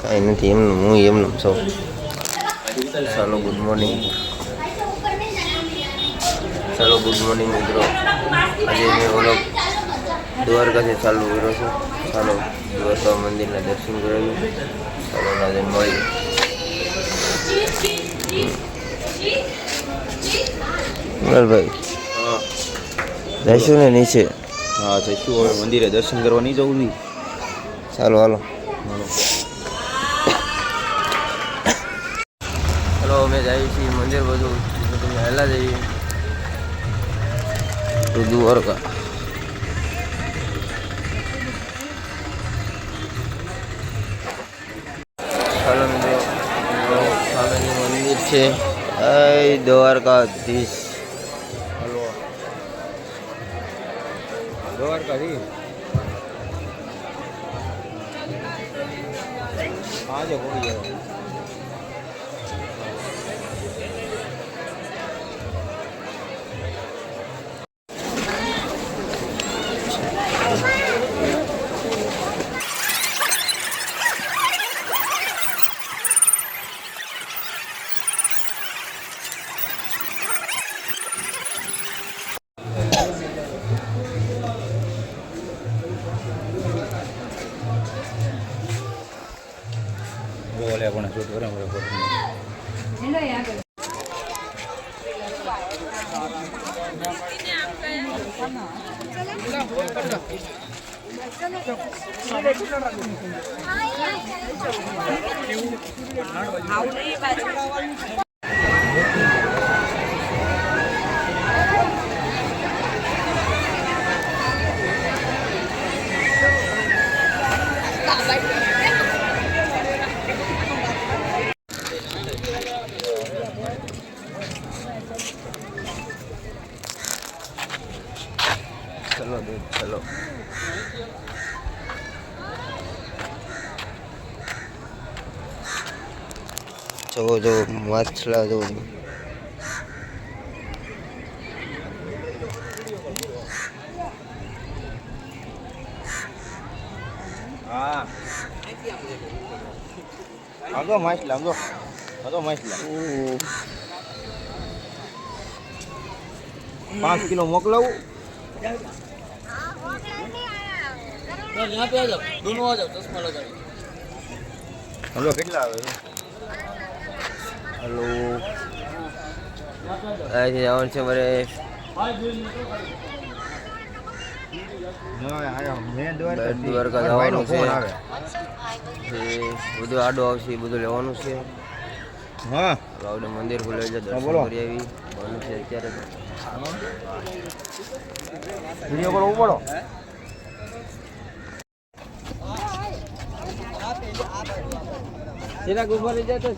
કાંઈ નથી એમનું હું એમનું સૌ ચાલો ગુડ મોર્નિંગ ચાલો ગુડ મોર્નિંગ મિત્રો આજે મેં ઓલો દ્વારકાથી ચાલુ કર્યો છું ચાલો દ્વારકા મંદિરના દર્શન કરાવ્યું ચાલો આજે મળીએ ભાઈ હા. જઈશું ને નીચે. હા જઈશું હવે મંદિરે દર્શન કરવા નહીં જવું નહીં. ચાલો હાલો ચાલો અમે જઈએ છીએ મંદિર બધું તમે હેલા જઈએ તો દ્વારકા ચાલો મિત્રો સામેનું મંદિર છે એ દ્વારકાધીશ હલો દ્વારકાથી આજે પડી ચલો દૂધ જો જો માછલા જો હા આમ માછલા આમ તો માછલા પાંચ કિલો મોકલાવું હલો કેટલા આવે હલો અહીંથી જવાનું છે મારે. દ્વારકા જવાનું છે. બધું આડો આવશે એ બધું લેવાનું છે. હા. મંદિર ખુલે છે દર્શન બોલો. કરી આવી. બનવું છે અત્યારે. તો વીડિયો કોલ ઉપડો. ચિરાગ ઊભો રહી જાય તો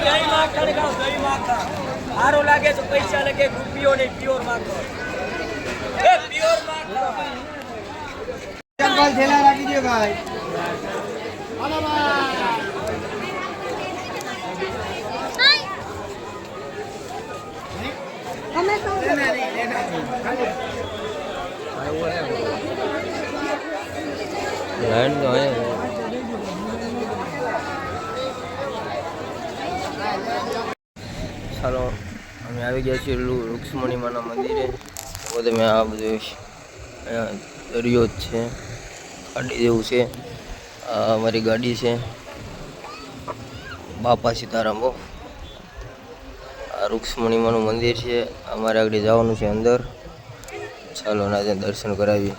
જય જય માતા સારું લાગે તો પૈસા લાગે રૂપિયો ને પ્યોર એ પ્યોર માખો અમે તો લાઈન તો અહીંયા ચાલો અમે આવી ગયા છીએ એટલું રૂક્ષ્મણી મંદિરે. તો તમે આ બધું દરિયો જ છે. ગાડી જેવું છે. અમારી ગાડી છે. બાપા સીતારામ, હો. આ રૂક્ષ્મણીમાનું મંદિર છે. અમારે આગળ જવાનું છે અંદર. ચાલો આજે દર્શન કરાવીએ.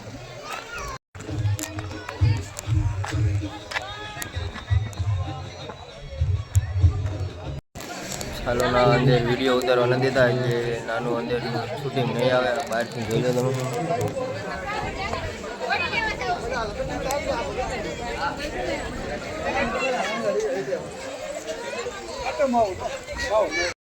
ચાલો ના અંદર વીડિયો ઉતારવા નથી દેતા, એટલે નાનું અંદર શૂટિંગ નહીં આવે, બહારથી જોઈ લો તમે. હાલો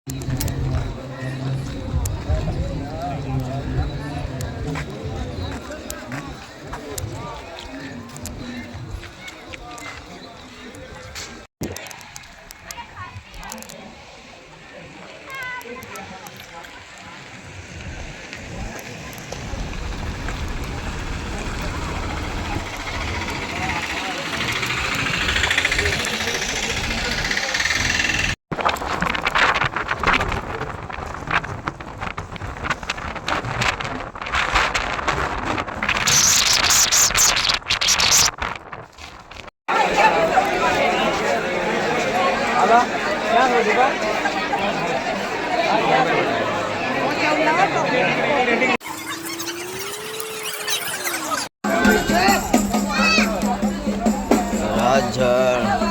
安全.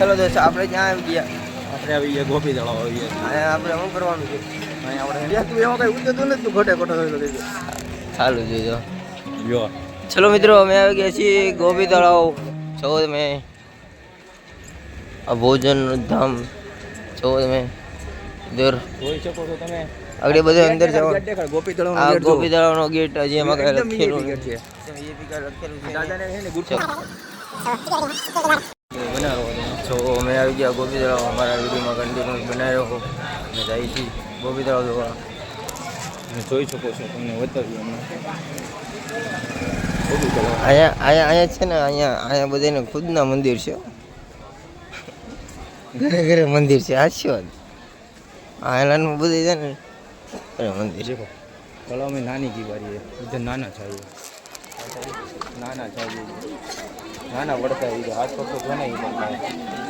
ચલો દોસ્ત આપણે ક્યાં આવી ગયા? આપણે આવી ગયા ગોપી તળાવ આવી ગયા. અહીંયા આપણે શું કરવાનું છે? અહીંયા આપણે યાર તું એમાં કઈ ઉતરતું નથી તું ખોટે ખોટો થયેલો થઈ ચાલુ જોઈજો ગયો ચલો મિત્રો અમે આવી ગયા છીએ ગોપી તળાવ. છો તમે. આ ભોજન ધામ. છો તમે. ઇધર જોઈ શકો છો તમે. આગળ બધે અંદર જવા. દેખાડ ગોપી તળાવ આ ગોપી તળાવનો ગેટ હજી એમાં કઈ એકદમ લખેલું easy નથી. છે એ બી કાંઈ લખેલું છે. નહીં. દાદાને છે ને ગુસ્સો તો અમે આવી ગયા ગોપી તળાવ અમારા વિડીયોમાં કન્ટિન્યુ બનાવી રાખો અને જાય છે ગોપી તળાવ જોવા. તમે જોઈ શકો છો તમને બતાવ્યું અમને અહીંયા અહીંયા અહીંયા છે ને અહીંયા અહીંયા બધાને ખુદના મંદિર છે. ઘરે ઘરે મંદિર છે. આશીર્વાદ આ એલાનમાં બધું છે ને અરે મંદિર છે. ચલો અમે નાની ગીવારીએ બધા નાના ચાવીએ નાના ચાવીએ નાના પડતા હાથ પગ તો ઘણા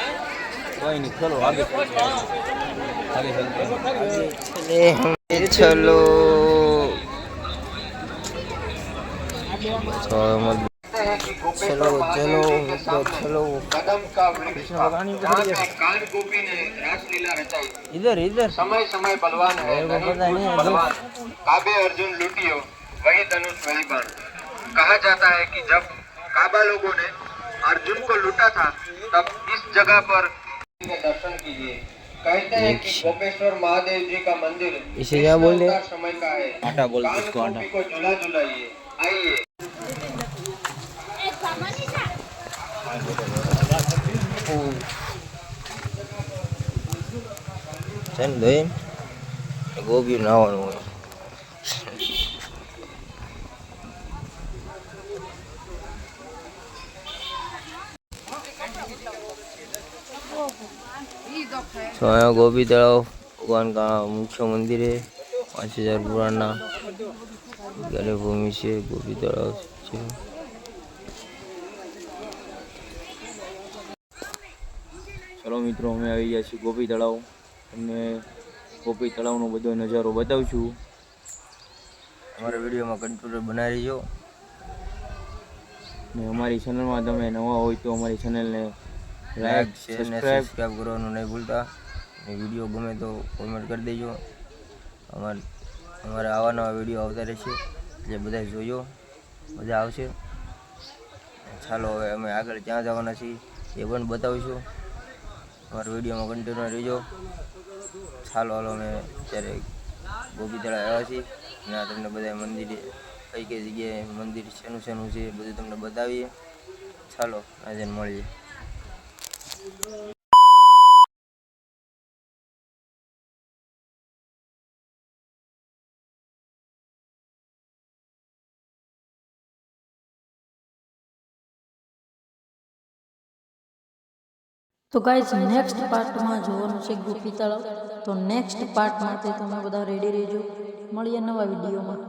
आगे चलते हैं। आगे चलते हैं हम चलो चलो चलो। इधर इधर। समय समय बलवान है बलवान काबे अर्जुन लुटियो, वही धनुष वही बाण। कहा जाता है कि जब काबा लोगों ने अर्जुन को लूटा था, तब इस जगह पर दर्शन कीजिए कहते हैं कि गोपेश्वर महादेव जी का मंदिर इसे क्या बोल रहे हैं? अवतार समय का है आटा बोल दो इसको कान आटा गोपी को झूला झुलाइए आइए છે ને દહીં ગોબી નાવાનું હોય તો ગોપી તળાવ ભગવાન કા મુખ્ય મંદિરે પાંચ હજાર પુરાણના ગરે ભૂમિ છે ગોપી તળાવ છે. ચલો મિત્રો અમે આવી ગયા છીએ ગોપી તળાવ. અને ગોપી તળાવનો બધો નજારો બતાવું છું અમારા વિડીયોમાં કંટ્રોલ બનાવી રહ્યો ને અમારી ચેનલમાં તમે નવા હોય તો અમારી ચેનલને લાઈક સબસ્ક્રાઈબ કરવાનું નહીં ભૂલતા. વીડિયો ગમે તો કોમેન્ટ કરી દેજો. અમારે અમારે આવા નવા વીડિયો આવતા રહેશે. એટલે બધા જોયો મજા આવશે. ચાલો હવે અમે આગળ ક્યાં જવાના છીએ એ પણ બતાવીશું. અમારા વિડીયોમાં કન્ટિન્યુ રહેજો. ચાલો, હાલો, અમે અત્યારે ગોપીતળા આવ્યા છીએ. ત્યાં તમને બધા મંદિરે કઈ કઈ જગ્યાએ મંદિર શેનું શેનું છે બધું તમને બતાવીએ. ચાલો, આજે મળીએ. તો ગાઈઝ નેક્સ્ટ પાર્ટમાં જોવાનું છે ગોપી તળાવ. તો નેક્સ્ટ પાર્ટ માટે તમે બધા રેડી રહેજો. મળીએ નવા વિડીયોમાં.